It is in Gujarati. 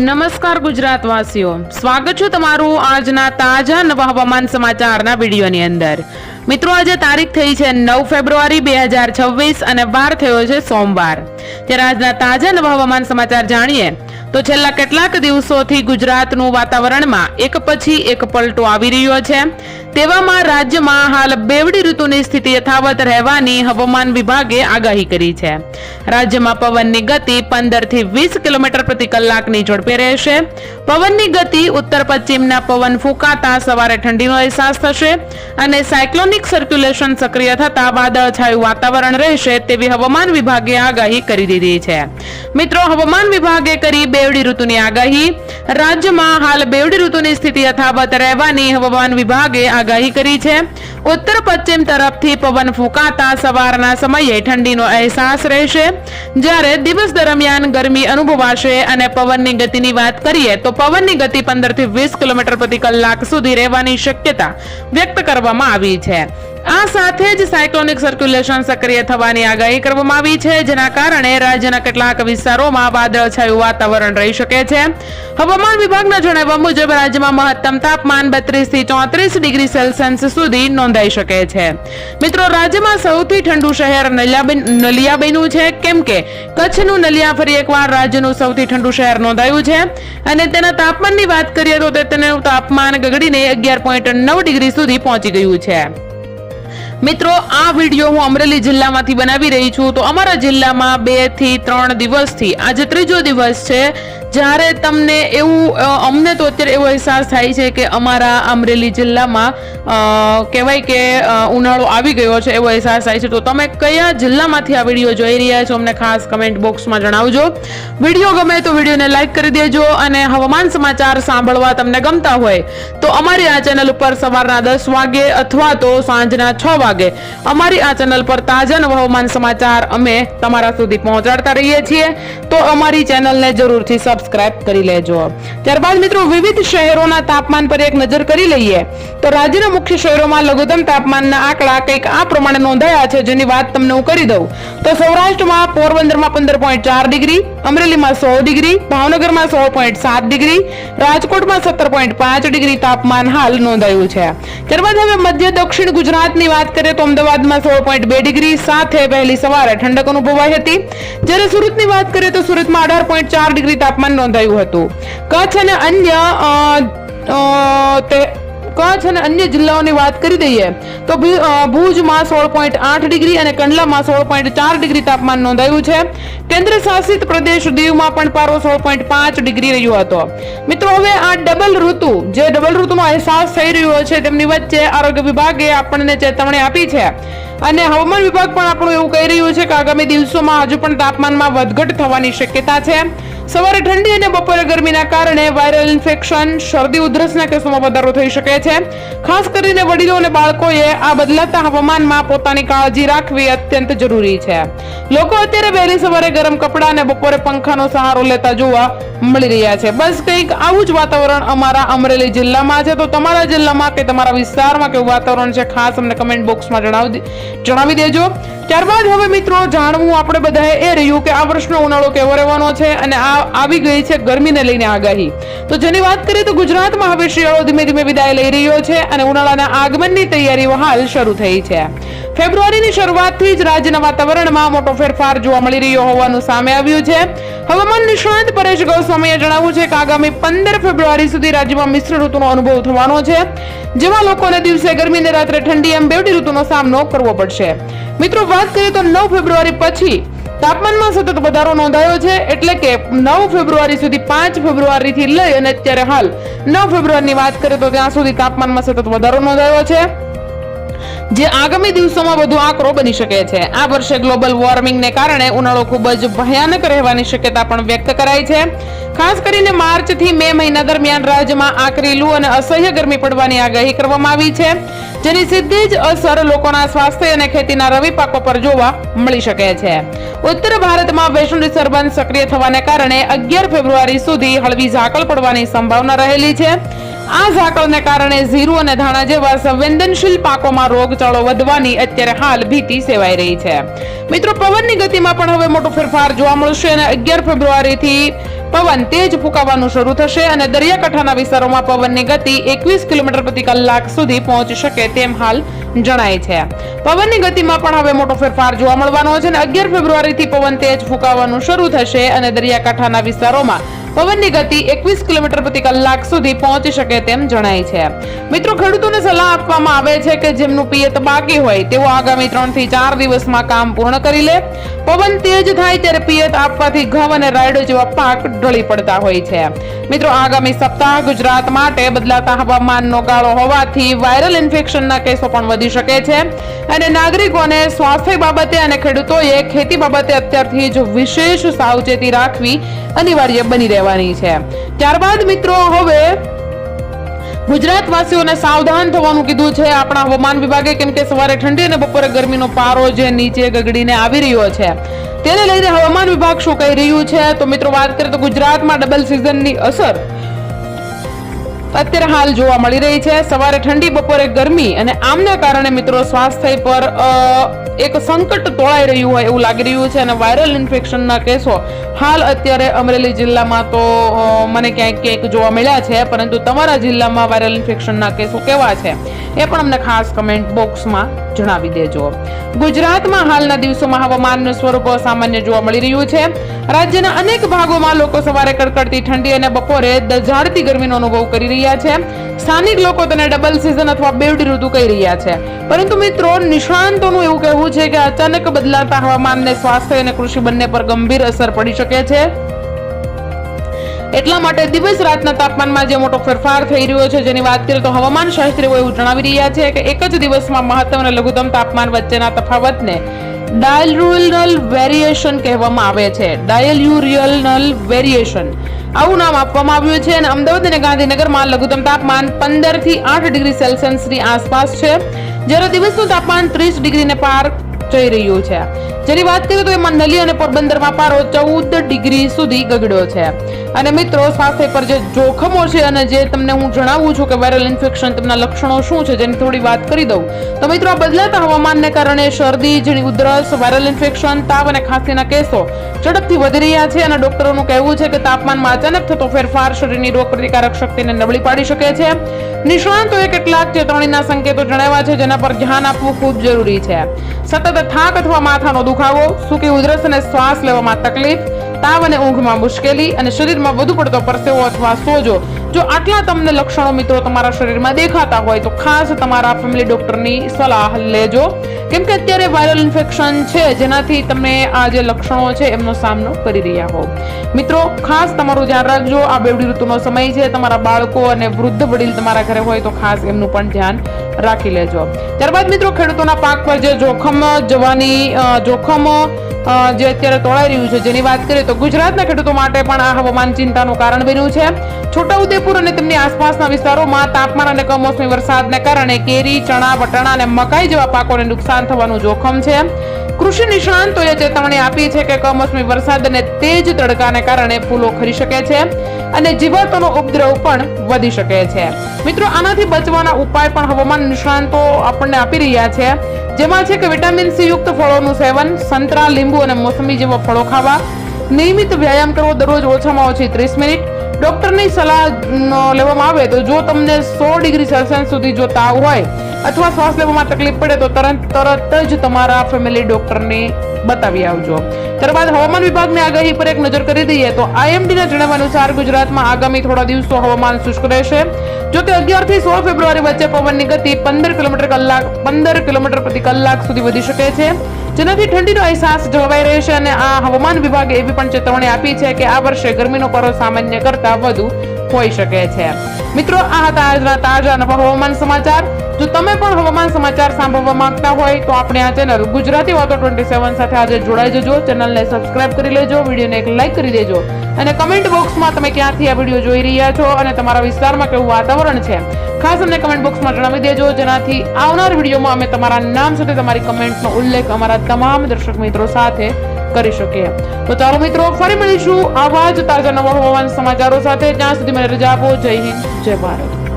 નમસ્કાર ગુજરાતવાસીઓ. સ્વાગત છે તમારું આજના તાજા નવા હવામાન સમાચારના વિડીયોની અંદર. મિત્રો, આજે તારીખ થઈ છે નવ ફેબ્રુઆરી બે હજાર છવ્વીસ અને વાર થયો છે સોમવાર. ત્યારે આજના તાજા નવા હવામાન સમાચાર જાણીએ. તો છેલ્લા કેટલાક દિવસોથી ગુજરાતનું વાતાવરણમાં એક પછી એક પલટો આવી રહ્યો છે. તેવામાં રાજ્યમાં હાલ બેવડી ઋતુની સ્થિતિ યથાવત રહેવાની હવામાન વિભાગે આગાહી કરી છે. રાજ્યમાં પવનની ગતિ પંદરથી વીસ કિલોમીટર પ્રતિ કલાકની ઝડપે રહેશે. પવનની ગતિ ઉત્તર પશ્ચિમના પવન ફૂંકાતા સવારે ઠંડીનો અહેસાસ થશે અને સાયક્લોનિક સર્ક્યુલેશન સક્રિય થતા વાદળછાયું વાતાવરણ રહેશે તેવી હવામાન વિભાગે આગાહી કરી દીધી છે. મિત્રો, હવામાન વિભાગે કરી બેવડી ઋતુની આગાહી. રાજ્યમાં હાલ બેવડી ઋતુની સ્થિતિ યથાવત રહેવાની હવામાન વિભાગે આગાહી કરી છે. ઉત્તર પશ્ચિમ તરફથી પવન ફૂંકાતા સવારના સમયે ઠંડીનો અહેસાસ રહેશે. જ્યારે દિવસ દરમિયાન ગરમી અનુભવાશે અને પવનની ગતિની વાત કરીએ તો પવનની ગતિ પંદરથી વીસ કિલોમીટર પ્રતિ કલાક સુધી રહેવાની શક્યતા વ્યક્ત કરવામાં આવી છે. આ સાથે જ સાયક્લોનિક સર્ક્યુલેશન સક્રિય થવાની આગાહી કરવામાં આવી છે, જેના કારણે રાજ્યના કેટલાક વિસ્તારોમાં વાદળછાયું વાતાવરણ રહી શકે છે. હવામાન વિભાગના જણાવ્યા મુજબ રાજ્યમાં મહત્તમ તાપમાન બત્રીસથી ચોત્રીસ ડિગ્રી સેલ્સિયસ સુધી નોંધાઈ શકે છે. મિત્રો, રાજ્યમાં સૌથી ઠંડુ શહેર નલિયાબેન નલિયા છે. કેમ કે કચ્છનું નલિયા ફરી એકવાર રાજ્યનું સૌથી ઠંડુ શહેર નોંધાયું છે. અને તેના તાપમાનની વાત કરીએ તે તેનું તાપમાન ગગડીને અગિયાર પોઈન્ટ નવ ડિગ્રી સુધી પહોંચી ગયું છે. મિત્રો, આ વીડિયો હું અમરેલી જિલ્લામાંથી બનાવી રહી છું. તો અમારા જિલ્લામાં બેથી ત્રણ દિવસથી, આજે ત્રીજો દિવસ છે જ્યારે તમને એવું અમને તો અત્યારે એવો અહેસાસ થાય છે કે અમારા અમરેલી જિલ્લામાં કહેવાય કે ઉનાળો આવી ગયો છે એવો અહેસાસ થાય છે. તો તમે કયા જિલ્લામાંથી આ વીડિયો જોઈ રહ્યા છો અમને ખાસ કમેન્ટ બોક્સમાં જણાવજો. વીડિયો ગમે તો વિડીયોને લાઇક કરી દેજો અને હવામાન સમાચાર સાંભળવા તમને ગમતા હોય તો અમારી આ ચેનલ ઉપર સવારના દસ વાગે અથવા તો સાંજના છ વાગે અમારી આ ચેનલ પર તાજા નવા હવામાન સમાચાર અમે તમારા સુધી પહોંચાડતા રહીએ છીએ. તો અમારી ચેનલને જરૂરથી સબસ્ક્રાઇબ કરી લેજો. ત્યારબાદ મિત્રો, વિવિધ શહેરોના તાપમાન પર એક નજર કરી લઈએ. તો રાજ્યના મુખ્ય શહેરોમાં લઘુત્તમ તાપમાનના આંકડા કંઈક આ પ્રમાણે નોંધાયા છે, જેની વાત તમને હું કરી દઉં. તો સૌરાષ્ટ્રમાં પોરબંદરમાં પંદર પોઈન્ટ ચાર ડિગ્રી, અમરેલીમાં સોળ ડિગ્રી, ભાવનગરમાં સોળ પોઈન્ટ સાત ડિગ્રી, રાજકોટમાં સત્તર પોઈન્ટ પાંચ ડિગ્રી તાપમાન હાલ નોંધાયું છે. ત્યારબાદ હવે મધ્ય દક્ષિણ ગુજરાતની વાત કરીએ તો અમદાવાદમાં સોળ પોઈન્ટ બે ડિગ્રી, સાથે વહેલી સવારે ઠંડક અનુભવાઈ હતી. જ્યારે સુરતની વાત કરીએ તો સુરતમાં અઢાર પોઈન્ટ ચાર ડિગ્રી તાપમાન નોંધાયું હતું. કચ્છ અને અન્ય કચ્છ અને અન્ય જિલ્લાઓની વાત કરી દઈએ તો ભુજમાં સોળ પોઈન્ટ આઠ ડિગ્રી અને કંડલામાં સોળ પોઈન્ટ ચાર ડિગ્રી તાપમાન નોંધાયું છે. કેન્દ્ર શાસિત પ્રદેશ દીવમાં પણ પારો સોળ પોઈન્ટ પાંચ ડિગ્રી રહ્યો હતો. મિત્રો, હવે આ ડબલ ઋતુ, જે ડબલ ઋતુનો અહેસાસ થઈ રહ્યો છે તેમની વચ્ચે આરોગ્ય વિભાગે આપણને ચેતવણી આપી છે. અને હવામાન વિભાગ પણ આપણું એવું કહી રહ્યું છે કે આગામી દિવસોમાં હજુ પણ તાપમાનમાં વધઘટ થવાની શક્યતા છે. સવારે ઠંડી અને બપોરે ગરમીના કારણે વાયરલ ઇન્ફેક્શન શરદી, ઉધરસના કેસોમાં વધારો થઈ શકે છે. ખાસ કરીને વડીલો અને બાળકોએ આ બદલાતા હવામાનમાં પોતાની કાળજી રાખવી અત્યંત જરૂરી છે. લોકો અત્યારે વહેલી સવારે ગરમ કપડાં અને બપોરે પંખાનો સહારો લેતા જોવા મળી રહ્યા છે. બસ કંઈક આવું જ વાતાવરણ અમારા અમરેલી જિલ્લામાં છે. તો તમારા જિલ્લામાં કે તમારા વિસ્તારમાં કેવું વાતાવરણ છે ખાસ અમને કમેન્ટ બોક્સમાં જણાવી જણાવી દેજો. ત્યારબાદ હવે મિત્રો જાણવું આપણે બધાએ એ રહ્યું કે આ વર્ષનો ઉનાળો કેવો રહેવાનો છે અને આ આવી ગઈ છે ગરમીને લઈને આગાહી. તો જેની વાત કરીએ તો ગુજરાતમાં હવે શિયાળો ધીમે ધીમે વિદાય લઈ રહ્યો છે અને ઉનાળાના આગમનની તૈયારીઓ હાલ શરૂ થઈ છે. ફેબ્રુઆરીની શરૂઆતથી જ રાજ્યના વાતાવરણમાં મોટો ફેરફાર જોવા મળી રહ્યો હોવાનું સામે આવ્યું છે. હવામાન નિષ્ણાંત પરેશ ગોસ્વામીએ જણાવ્યું છે કે આગામી પંદર ફેબ્રુઆરી સુધી રાજ્યમાં મિશ્ર ઋતુનો અનુભવ થવાનો છે, જેમાં લોકોને દિવસે ગરમી અને રાત્રે ઠંડી એમ બેવડી ઋતુનો સામનો કરવો પડશે. મિત્રો, વાત કરીએ તો નવ ફેબ્રુઆરી પછી તાપમાનમાં સતત વધારો નોંધાયો છે એટલે કે નવ ફેબ્રુઆરી સુધી પાંચ ફેબ્રુઆરીથી લઈ અને અત્યારે હાલ નવ ફેબ્રુઆરીની વાત કરીએ તો ત્યાં સુધી તાપમાનમાં સતત વધારો નોંધાયો છે. જે આગામી દિવસોમાં વધુ આકરો બની શકે છે. આ વર્ષે ગ્લોબલ વોર્મિંગને કારણે ઉનાળો ખૂબ જ ભયાનક રહેવાની શક્યતા પણ વ્યક્ત કરાઈ છે. ખાસ કરીને માર્ચથી મે મહિના દરમિયાન રાજ્યમાં આકરી લૂ અને અસહ્ય ગરમી પડવાની આગાહી કરવામાં આવી છે. જેની સીધી જ અસર લોકોના સ્વાસ્થ્ય અને ખેતીના રવિ પાકો પર જોવા મળી શકે છે. ઉત્તર ભારતમાં વૈષ્ણુ ડિસ્ટર્બન્સ સક્રિય થવાને કારણે અગિયાર ફેબ્રુઆરી સુધી હળવી ઝાકળ પડવાની સંભાવના રહેલી છે. આ ઝાકળને કારણે ઝીરું અને ધાણા જેવા સંવેદનશીલ પાકોમાં રોગચાળો વધવાની અત્યારે હાલ ભીતિ સેવાઈ રહી છે. મિત્રો, પવનની ગતિમાં પણ હવે મોટો ફેરફાર જોવા મળશે અને અગિયાર ફેબ્રુઆરીથી પવન તેજ ફૂંકાવાનું શરૂ થશે અને દરિયાકાંઠાના વિસ્તારોમાં પવનની ગતિ એકવીસ કિલોમીટર પ્રતિ કલાક સુધી પહોંચી શકે તેમ હાલ જણાય છે. પવનની ગતિમાં પણ હવે મોટો ફેરફાર જોવા મળવાનો છે અને અગિયાર ફેબ્રુઆરીથી પવન તેજ ફૂંકાવાનું શરૂ થશે અને દરિયાકાંઠાના વિસ્તારોમાં પવનની ગતિ એકવીસ કિલોમીટર પ્રતિ કલાક સુધી પહોંચી શકે તેમ જણાય છે. મિત્રો, ખેડૂતોને સલાહ આપવામાં આવે છે કે જેમનું પિયત બાકી હોય, તેઓ આગામી ત્રણથી ચાર દિવસમાં કામ પૂર્ણ કરી લે. પવન તેજ થાય ત્યારે પિયત આપવાથી ઘઉં અને રાયડો જેવા પાક ઢળી પડતા હોય છે. મિત્રો, આગામી સપ્તાહ ગુજરાત માટે બદલાતા હવામાનનો ગાળો હોવાથી વાયરલ ઇન્ફેક્શનના કેસો પણ વધી શકે છે અને નાગરિકોને સ્વાસ્થ્ય બાબતે અને ખેડૂતોએ ખેતી બાબતે અત્યારથી જ વિશેષ સાવચેતી રાખવી અનિવાર્ય બની રહેવાની છે. ત્યારબાદ મિત્રો હવે ગુજરાત વાસીઓને સાવધાન થવાનું કીધું છે. આપણા હવામાન વિભાગે કેમ કે સવારે ઠંડી અને બપોરે ગરમીનો પારો જે નીચે ગગડીને આવી રહ્યો છે. તેને લઈને હવામાન વિભાગ શું કહી રહ્યું છે? તો મિત્રો વાત કરીએ તો ગુજરાતમાં ડબલ સિઝનની અસર અત્યારે હાલ જોવા મળી રહી છે. સવારે ઠંડી, બપોરે ગરમી અને આમના કારણે મિત્રો સ્વાસ્થ્ય પર એક સંકટ તોળાઈ રહ્યું હોય એવું લાગી રહ્યું છે અને વાયરલ ઇન્ફેક્શનના કેસો હાલ અત્યારે અમરેલી જિલ્લામાં તો મને ક્યાંક ક્યાંક જોવા મળ્યા છે, પરંતુ તમારા જિલ્લામાં વાયરલ ઇન્ફેક્શનના કેસો કેવા છે એ પણ અમને ખાસ કમેન્ટ બોક્સમાં જણાવી દેજો. ગુજરાતમાં હાલના દિવસોમાં હવામાનનું સ્વરૂપ સામાન્ય જોવા મળી રહ્યું છે. રાજ્યના અનેક ભાગોમાં લોકો સવારે કડકડતી ઠંડી અને બપોરે દઝાડતી ગરમીનો અનુભવ કરી રહ્યા છે. સ્થાનિક લોકો તેને ડબલ સિઝન અથવા બેવડી ઋતુ કહી રહ્યા છે. પરંતુ મિત્રો, નિષ્ણાંતોનું એવું કહેવું છે કે અચાનક બદલાતા હવામાનને સ્વાસ્થ્ય અને કૃષિ બંને પર ગંભીર અસર પડી શકે છે. એટલા માટે દિવસ રાતના તાપમાનમાં જે મોટો ફેરફાર થઈ રહ્યો છે, જેની વાત કરીએ તો હવામાન શાસ્ત્રીઓ એવું જણાવી રહ્યા છે કે એક જ દિવસમાં મહત્તમ અને લઘુત્તમ તાપમાન વચ્ચેના તફાવતને ડાયલ્યુરલ વેરિએશન કહેવામાં આવે છે. ડાયલ્યુરિયલ વેરિએશન આવું નામ આપવામાં આવ્યું છે અને અમદાવાદ અને ગાંધીનગરમાં લઘુત્તમ તાપમાન પંદરથી આઠ ડિગ્રી સેલ્સિયસની આસપાસ છે. જ્યારે દિવસનું તાપમાન ત્રીસ ડિગ્રીને પાર જઈ રહ્યું છે. જેની વાત કરીએ તો એમાં નલી અને પોરબંદરમાં પારો ચૌદ ડિગ્રી સુધી ગગડ્યો છે. અને મિત્રો, સ્વાસ્થ્ય પર જે જોખમો છે અને જે તમને હું જણાવું છું કે વાયરલ ઇન્ફેક્શન તેમના લક્ષણો શું છે જેની થોડી વાત કરી દઉં. તો મિત્રો બદલાતા હવામાનને કારણે શરદી જેની ઉધરસ, વાયરલ ઇન્ફેક્શન, તાવ અને ખાંસીના કેસો ઝડપથી વધી રહ્યા છે અને ડોક્ટરોનું કહેવું છે કે તાપમાનમાં અચાનક થતો ફેરફાર શરીરની રોગ પ્રતિકારક શક્તિને નબળી પાડી શકે છે. નિષ્ણાંતોએ કેટલાક ચેતવણીના સંકેતો જણાવ્યા છે જેના પર ધ્યાન આપવું ખૂબ જરૂરી છે. સતત થાક અથવા માથાનો દુખાવો, સૂકી ઉધરસ અને શ્વાસ લેવામાં તકલીફ, તાવ અને ઊંઘમાં મુશ્કેલી અને શરીરમાં વધુ પડતો પરસેવો અથવા સોજો જો આટલા તમને લક્ષણો મિત્રો તમારા શરીરમાં દેખાતા હોય તો ખાસ તમારા ફેમિલી ડોક્ટરની સલાહ લેજો. કેમ કે અત્યારે વાયરલ ઇન્ફેક્શન છે, જેનાથી તમે આ જે લક્ષણો છે એમનો સામનો કરી રહ્યા હો મિત્રો, ખાસ તમારું ધ્યાન રાખજો, આ બેવડી ઋતુનો સમય છે, તમારા બાળકો અને વૃદ્ધ વડીલ તમારા ઘરે હોય તો ખાસ એમનું પણ ધ્યાન રાખી લેજો. ત્યારબાદ મિત્રો, ખેડૂતોના પાક પર જે જોખમ, જવાની જોખમ જે અત્યારે તોળાઈ રહ્યું છે, જેની વાત કરીએ તો ગુજરાતના ખેડૂતો માટે પણ આ હવામાન ચિંતાનું કારણ બન્યું છે. છોટાઉદેપુર અને તેમની આસપાસના વિસ્તારોમાં તાપમાન અને કમોસમી વરસાદને કારણે કેરી, ચણા, વટાણા અને મકાઈ જેવા પાકોને નુકસાન થવાનું જોખમ છે. કૃષિ નિષ્ણાંતોએ ચેતવણી આપી છે કે કમોસમી વરસાદ અને તેજ તડકાને કારણે ફૂલો ખરી શકે છે અને જીવાતોનો ઉપદ્રવ પણ વધી શકે છે. મિત્રો, આનાથી બચવાના ઉપાય પણ હવામાન નિષ્ણાંતો આપણને આપી રહ્યા છે. જેમાં છે કે વિટામિન સી યુક્ત ફળોનું સેવન, સંતરા, લીંબુ અને મોસંબી જેવા ફળો ખાવા, નિયમિત વ્યાયામ કરવો દરરોજ ઓછામાં ઓછી ત્રીસ મિનિટ ડોક્ટરની સલાહ લેવામાં આવે તો જો તમને સો ડિગ્રી સેલ્સિયસ સુધી જો તાવ હોય અથવા શ્વાસ લેવામાં તકલીફ પડે તો તરત તરત જ તમારા ફેમિલી ડોક્ટરને બતાવી આવજો. ત્યારબાદ હવામાન વિભાગની આગાહી પર એક નજર કરી દઈએ તો આઈએમડીના જણાવ્યા અનુસાર ગુજરાતમાં આગામી થોડા દિવસો હવામાન શુષ્ક રહેશે. જો કે અગિયારથી સોળ ફેબ્રુઆરી વચ્ચે પવનની ગતિ પંદર કિલોમીટર કલાક, પંદર કિલોમીટર પ્રતિ કલાક સુધી વધી શકે છે. જેનાથી ઠંડીનો અહેસાસ જળવાઈ રહેશે અને આ હવામાન વિભાગે એવી પણ ચેતવણી આપી છે કે આ વર્ષે ગરમીનો પારો સામાન્ય કરતા વધુ હોઈ શકે છે. મિત્રો, આ હતા આજના તાજા નવા હવામાન સમાચાર. જો તમે પણ હવામાન સમાચાર સાંભળવા માંગતા હોય, તો આપણે આ ચેનલ ગુજરાતી વાતો ટ્વેન્ટી સેવન સાથે આજે જોડાઈ જજો. ચેનલને સબસ્ક્રાઇબ કરી લેજો, વિડીયોને એક લાઇક કરી દેજો. અને કમેન્ટ બોક્સમાં તમે ક્યાંથી આ વીડિયો જોઈ રહ્યા છો અને તમારા વિસ્તારમાં કેવું વાતાવરણ છે, ખાસ અમને કમેન્ટ બોક્સમાં જણાવી દેજો. જેનાથી આવનાર વિડીયોમાં અમે તમારા નામ સાથે, તમારી કમેન્ટનો ઉલ્લેખ અમારા તમામ દર્શક મિત્રો સાથે કરી શકીએ. તો ચાલો મિત્રો, ફરી મળીશું આવા જ તાજા નવા હવામાન સમાચારો સાથે. ત્યાં સુધી મને રજા આપો. જય હિન્દ, જય ભારત.